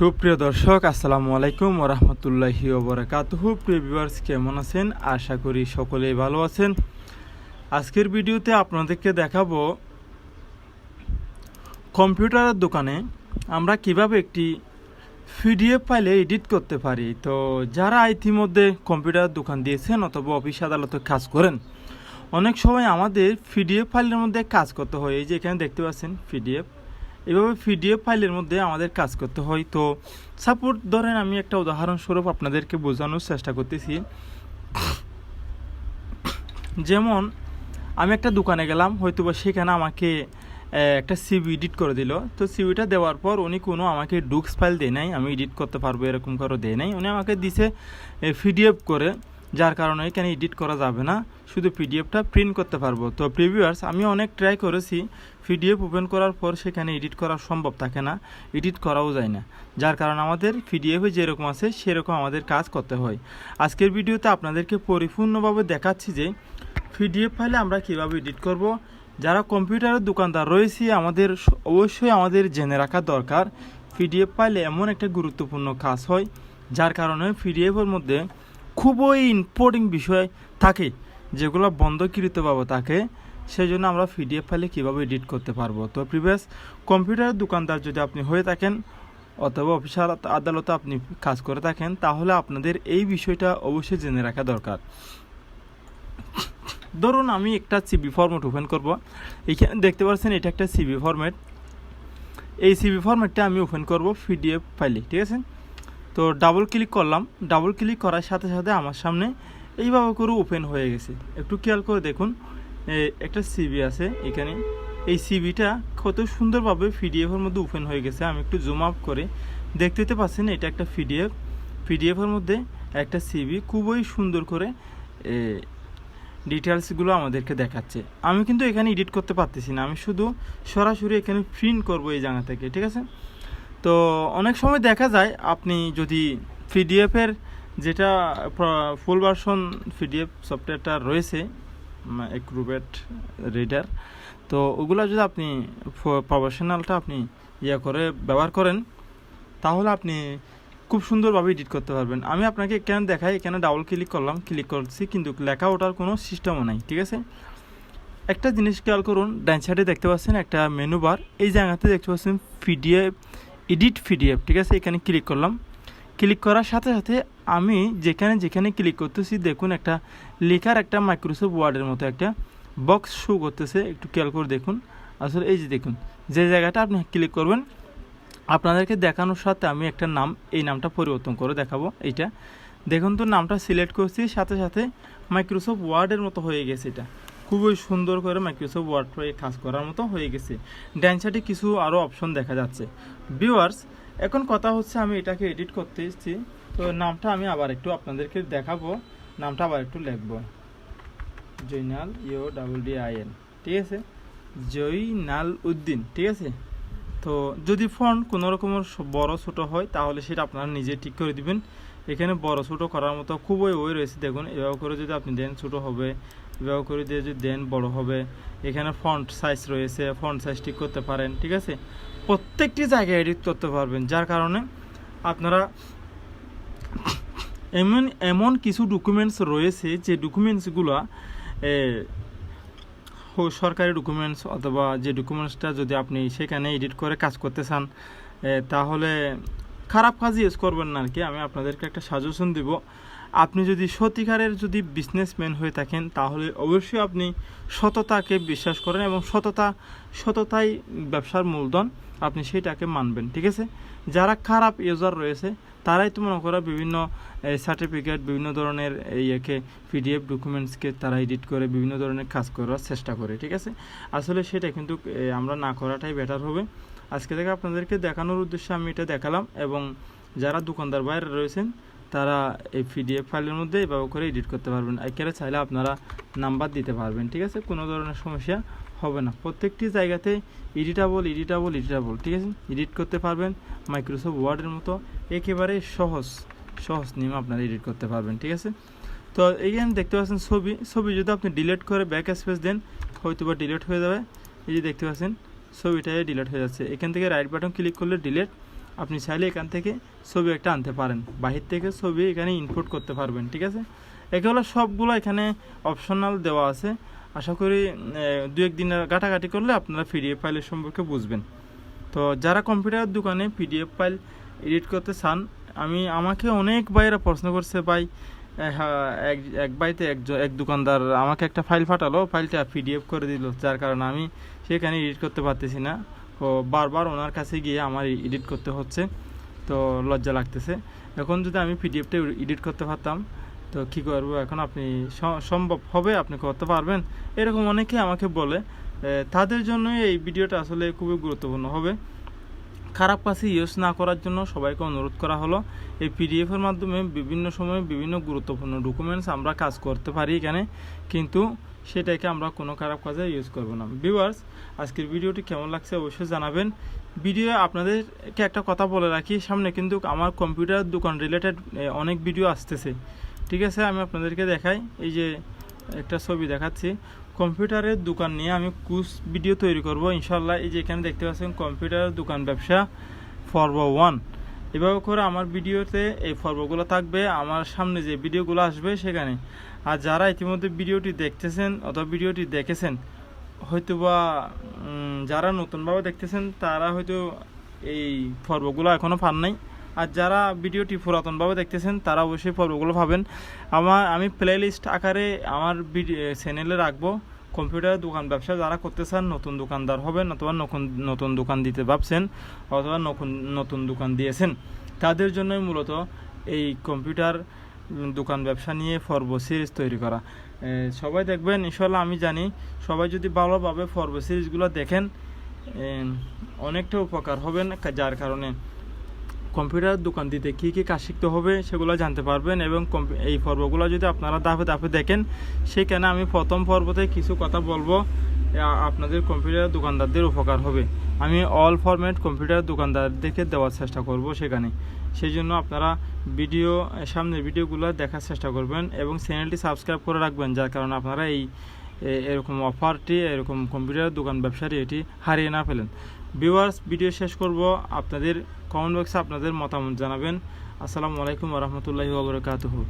সুপ্রিয় দর্শক, আসসালামু আলাইকুম ওরহমতুল্লাহি ওবরাকাতুহু প্রিয় ভিউয়ার্স কেমন আছেন? আশা করি সকলেই ভালো আছেন। আজকের ভিডিওতে আপনাদেরকে দেখাবো কম্পিউটারের দোকানে আমরা কীভাবে একটি পিডিএফ ফাইলে এডিট করতে পারি। তো যারা ইতিমধ্যে কম্পিউটার দোকান দিয়েছেন অথবা অফিস আদালতে কাজ করেন, অনেক সময় আমাদের পিডিএফ ফাইলের মধ্যে কাজ করতে হয়। এই যে এখানে দেখতে পাচ্ছেন পিডিএফ। এভাবে পিডিএফ ফাইলের মধ্যে আমাদের কাজ করতে হয়। তো সাপোর্ট ধরেন আমি একটা উদাহরণস্বরূপ আপনাদেরকে বোঝানোর চেষ্টা করতেছি। যেমন, আমি একটা দোকানে গেলাম হয়তো বা সেখানে আমাকে একটা সিবি এডিট করে দিল। তো সিবিটা দেওয়ার পর উনি কোনো আমাকে ডুক্স ফাইল দেয় নাই, আমি এডিট করতে পারব এরকম কারও দেয় নাই। উনি আমাকে দিছে পিডিএফ করে, যার কারণে এখানে এডিট করা যাবে না। শুধু পিডিএফটা প্রিন্ট করতে পারব। তো প্রিভিউয়ার্স আমি অনেক ট্রাই করেছি। পিডিএফ ওপেন করার পর সেখানে এডিট করা সম্ভব থাকে না। এডিট করাও যায় না। যার কারণে আমাদের পিডিএফে যেরকম আছে, সেরকম আমাদের কাজ করতে হয়। আজকের ভিডিওতে আপনাদেরকে পরিপূর্ণভাবে দেখাচ্ছি যে পিডিএফ ফাইলে আমরা কীভাবে এডিট করব। যারা কম্পিউটারের দোকানদার রয়েছে, আমাদের অবশ্যই আমাদের জেনে রাখা দরকার পিডিএফ ফাইলে এমন একটা গুরুত্বপূর্ণ কাজ হয়, যার কারণে পিডিএফের মধ্যে খুবই ইম্পর্টেন্ট বিষয় থাকে। যেগুলো বন্ধকৃতভাবে তাকে সেই জন্য আমরা পিডিএফ ফাইলে কীভাবে এডিট করতে পারব? তো প্রিভিয়াস কম্পিউটারের দোকানদার যদি আপনি হয়ে থাকেন, অথবা অফিসার আদালতে আপনি কাজ করে থাকেন, তাহলে আপনাদের এই বিষয়টা অবশ্যই জেনে রাখা দরকার। ধরুন আমি একটা সিবি ফর্মেট ওপেন করব। এখানে দেখতে পাচ্ছেন এটা একটা সিবি ফর্মেট এই সিবি ফরম্যাটটা আমি ওপেন করব পিডিএফ ফাইলে, ঠিক আছে? তো ডাবল ক্লিক করলাম। ডাবল ক্লিক করার সাথে সাথে আমার সামনে এইভাবে করে ওপেন হয়ে গেছে। একটু খেয়াল করে দেখুন একটা সিবি আছে এখানে। এই সিবিটা কত সুন্দরভাবে পিডিএফের মধ্যে ওপেন হয়ে গেছে। আমি একটু জুম আপ করে দেখতে পাচ্ছেন, এটা একটা পিডিএফ পিডিএফের মধ্যে একটা সিবি খুবই সুন্দর করে ডিটেলসগুলো আমাদেরকে দেখাচ্ছে। আমি কিন্তু এখানে এডিট করতে পারতেছি না। আমি শুধু সরাসরি এখানে প্রিন্ট করব এই জায়গা থেকে, ঠিক আছে? তো অনেক সময় দেখা যায়, আপনি যদি পিডিএফের যেটা ফুল ভার্সন পিডিএফ সফটওয়্যারটা রয়েছে এক্রুবেট রিডার তো ওগুলো যদি আপনি প্রফেশনালটা আপনি ইয়ে করে ব্যবহার করেন, তাহলে আপনি খুব সুন্দরভাবে এডিট করতে পারবেন। আমি আপনাকে এখানে দেখাই, এখানে ডাবল ক্লিক করলাম ক্লিক করছি, কিন্তু লেখা ওঠার কোনো সিস্টেমও নাই, ঠিক আছে? একটা জিনিস খেয়াল করুন, ডান সাইডে দেখতে পাচ্ছেন একটা মেনু বার এই জায়গাতে দেখতে পাচ্ছেন পিডিএফ এডিট পিডিএফ ঠিক আছে? এখানে ক্লিক করলাম। ক্লিক করার সাথে সাথে আমি যেখানে যেখানে ক্লিক করতেছি, দেখুন একটা লেখার একটা মাইক্রোসফট ওয়ার্ডের মতো একটা বক্স শো করতেছে। একটু খেয়াল করে দেখুন। আসলে এই যে দেখুন, যে জায়গাটা আপনি ক্লিক করবেন, আপনাদেরকে দেখানোর সাথে আমি একটা নাম, এই নামটা পরিবর্তন করে দেখাবো। এইটা। দেখুন তো, নামটা সিলেক্ট করছি, সাথে সাথে মাইক্রোসফট ওয়ার্ডের মতো হয়ে গেছে এটা। খুবই সুন্দর করে মাইক্রোসফট ওয়ার্ড কাজ করার মতো হয়ে গেছে। ডান সাইডে কিছু আরও অপশন দেখা যাচ্ছে। ভিউয়ার্স এখন কথা হচ্ছে আমি এটাকে এডিট করতে এসেছি। তো নামটা আমি আবার একটু আপনাদেরকে দেখাবো। নামটা আবার একটু লিখব। Zainal U double D I N ঠিক আছে? জয়নাল উদ্দিন, ঠিক আছে? তো যদি ফন্ট কোনো রকমের বড় ছোট হয়, তাহলে সেটা আপনারা নিজে ঠিক করে দিবেন। এখানে বড় ছোট করার মতো খুবই ওই রয়েছে, দেখুন। এভাবে করে যদি আপনি দেন ছোট হবে, এভাবে করে দিয়ে যদি দেন বড় হবে, এখানে ফন্ট সাইজ রয়েছে ফন্ট সাইজ ঠিক করতে পারেন, ঠিক আছে? প্রত্যেকটি জায়গায় এডিট করতে পারবেন, যার কারণে আপনারা এমন এমন কিছু ডকুমেন্টস রয়েছে যে ডকুমেন্টসগুলো সরকারি ডকুমেন্টস অথবা যে ডকুমেন্টসটা যদি আপনি সেখানে এডিট করে কাজ করতে চান তাহলে খারাপ কাজ ইউজ করবেন না আর কি। আমি আপনাদেরকে একটা সাজেশন দিব। আপনি যদি সত্যিকারের যদি বিজনেসম্যান হয়ে থাকেন, তাহলে অবশ্যই আপনি সততাকে বিশ্বাস করেন এবং সততা, সততাই ব্যবসার মূলধন। আপনি সেটাকে মানবেন, ঠিক আছে? যারা খারাপ ইউজার রয়েছে, তারাই তো মনে করো বিভিন্ন সার্টিফিকেট বিভিন্ন ধরনের ইয়েকে পিডিএফ ডকুমেন্টসকে তারা এডিট করে বিভিন্ন ধরনের কাজ করার চেষ্টা করে, ঠিক আছে? আসলে সেটা কিন্তু আমরা না করাটাই বেটার হবে। আজকে থেকে আপনাদেরকে দেখানোর উদ্দেশ্যে আমি এটা দেখালাম এবং যারা দোকানদার বাইরে রয়েছেন তারা এই পিডিএফ ফাইলের মধ্যে এভাবে করে এডিট করতে পারবেন। একেবারে চাইলে আপনারা নাম্বার দিতে পারবেন, ঠিক আছে? কোনো ধরনের সমস্যা হবে না। প্রত্যেকটি জায়গাতে এডিটাবল এডিটাবল এডিটাবল ঠিক আছে? এডিট করতে পারবেন মাইক্রোসফট ওয়ার্ডের মতো একেবারে সহজ সহজ নিয়ম আপনারা এডিট করতে পারবেন, ঠিক আছে? তো এইখানে দেখতে পাচ্ছেন ছবি। ছবি যদি আপনি ডিলিট করে ব্যাক স্পেস দেন হয়তো বা ডিলিট হয়ে যাবে। এই যে দেখতে পাচ্ছেন, ছবিটাই ডিলিট হয়ে যাচ্ছে। এখান থেকে রাইট বাটন ক্লিক করলে ডিলিট আপনি চাইলে এখান থেকে ছবি একটা আনতে পারেন। বাহির থেকে ছবি এখানে ইনপুট করতে পারবেন, ঠিক আছে? একে হলো সবগুলো এখানে অপশনাল দেওয়া আছে। আশা করি দু এক দিনের ঘাটাঘাটি করলে আপনারা পিডিএফ ফাইলের সম্পর্কে বুঝবেন। তো যারা কম্পিউটার দোকানে পিডিএফ ফাইল এডিট করতে চান, আমি, আমাকে অনেক ভাইয়েরা প্রশ্ন করছে, ভাই এক এক বাড়িতে একজন, এক দোকানদার আমাকে একটা ফাইল পাঠালো ফাইলটা পিডিএফ করে দিল। যার কারণে আমি সেখানে এডিট করতে পারতেছি না। বারবার ওনার কাছে গিয়ে আমার এডিট করতে হচ্ছে, তো লজ্জা লাগতেছে। এখন যদি আমি পিডিএফটা এডিট করতে পারতাম, তো কী করব এখন আপনি সম্ভব হবে, আপনি করতে পারবেন। এরকম অনেকে আমাকে বলে তাদের জন্যই এই ভিডিওটা আসলে খুবই গুরুত্বপূর্ণ হবে। খারাপ কাছে ইউজ না করার জন্য সবাইকে অনুরোধ করা হলো। এই পিডিএফের মাধ্যমে বিভিন্ন সময়ে বিভিন্ন গুরুত্বপূর্ণ ডকুমেন্টস আমরা কাজ করতে পারি এখানে, কিন্তু সেটাকে আমরা কোনো খারাপ কাজে ইউজ করব না। ভিউয়ার্স আজকের ভিডিওটি কেমন লাগছে অবশ্যই জানাবেন। ভিডিও আপনাদেরকে একটা কথা বলে রাখি, সামনে কিন্তু আমার কম্পিউটার দোকান রিলেটেড অনেক ভিডিও আসতেছে। ঠিক আছে, আমি আপনাদেরকে দেখাই। এই যে একটা ছবি দেখাচ্ছি। কম্পিউটারের দোকান নিয়ে আমি কুস ভিডিও তৈরি করব। ইনশাল্লাহ এই যে এখানে দেখতে পাচ্ছেন কম্পিউটারের দোকান ব্যবসা পর্ব ওয়ান। এভাবে করে আমার ভিডিওতে এই পর্বগুলো থাকবে আমার সামনে যে ভিডিওগুলো আসবে সেখানে। আর যারা ইতিমধ্যে ভিডিওটি দেখতেছেন অথবা ভিডিওটি দেখেছেন হয়তোবা উম, যারা নতুনভাবে দেখতেছেন তারা হয়তো এই পর্বগুলো এখনও পান নাই। আর যারা ভিডিওটি পুরাতনভাবে দেখতেছেন, তারা অবশ্যই পর্বগুলো পাবেন আমার, আমি প্লে লিস্ট আকারে আমার চ্যানেলে রাখব। কম্পিউটার দোকান ব্যবসা, যারা করতে চান, নতুন দোকানদার হবেন অথবা নতুন নতুন দোকান দিতে ভাবছেন অথবা নতুন নতুন দোকান দিয়েছেন। তাদের জন্যই মূলত এই কম্পিউটার দোকান ব্যবসা নিয়ে পর্ব সিরিজ তৈরি করা। সবাই দেখবেন ইনশাল্লাহ আমি জানি, সবাই যদি ভালোভাবে পর্ব সিরিজগুলো দেখেন অনেকটা উপকার হবেন যার কারণে কম্পিউটার দোকান দিতে কী কী কাজ শিখতে হবে সেগুলো জানতে পারবেন এবং এই পর্বগুলো যদি আপনারা দাফে দাফে দেখেন, সেখানে আমি প্রথম পর্বতে কিছু কথা বলব। আপনাদের কম্পিউটার দোকানদারদের উপকার হবে। আমি অল ফরম্যাট কম্পিউটার দোকানদারদেরকে দেওয়ার চেষ্টা করব সেখানে। সেই জন্য আপনারা ভিডিও সামনের ভিডিওগুলো দেখার চেষ্টা করবেন এবং চ্যানেলটি সাবস্ক্রাইব করে রাখবেন, যার কারণে আপনারা এই এরকম অফারটি, এরকম কম্পিউটার দোকান ব্যবসাটি এটি হারিয়ে না ফেলেন। ভিউয়ার্স ভিডিও শেষ করব। আপনাদের কমেন্ট বক্সে আপনাদের মতামত জানাবেন। আসসালামু আলাইকুম রহমতুল্লাহি ওবরাকাতুহু